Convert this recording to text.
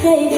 Hey,